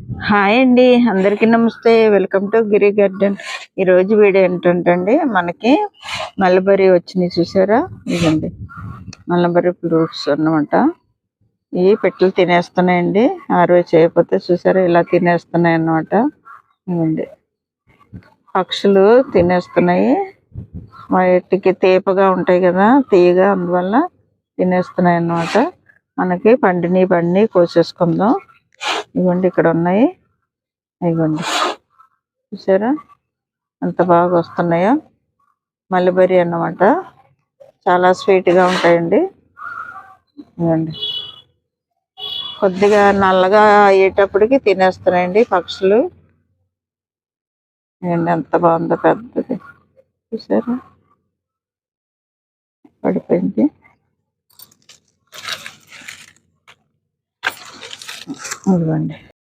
Hi అండి అందరికీ నమస్తే. Welcome to Giri garden. ఈ రోజు వీడియో ఏంటంటే మనకి మలబరీ వచ్చినాయి చూసారా? ఇదండి మలబరీ ఫ్రూట్స్ అన్నమాట. ఇవి పెట్టలు తినేస్తున్నాయండి. ఆరోజు చేయకపోతే చూసారా ఇలా తినేస్తున్నాయి అన్నమాట. ఇవ్వండి పక్షులు తినేస్తున్నాయి. వాటికి తీపగా ఉంటాయి కదా తీయగా అందువల్ల తినేస్తున్నాయి అన్నమాట. మనకి పండిని పండిని కోసేసుకుందాం. ఇవ్వండి ఇక్కడ ఉన్నాయి. ఇవ్వండి. చూసారా? ఎంత బాగా వస్తున్నాయో? మల్లిబరి అన్నమాట. చాలా స్వీట్గా ఉంటాయండి. ఇవ్వండి. కొద్దిగా నల్లగా అయ్యేటప్పటికి తినేస్తున్నాయండి పక్షులు. ఇవ్వండి ఎంత బాగుందో పెద్దది. చూసారా? పడిపోయింది. ఇదిగోండి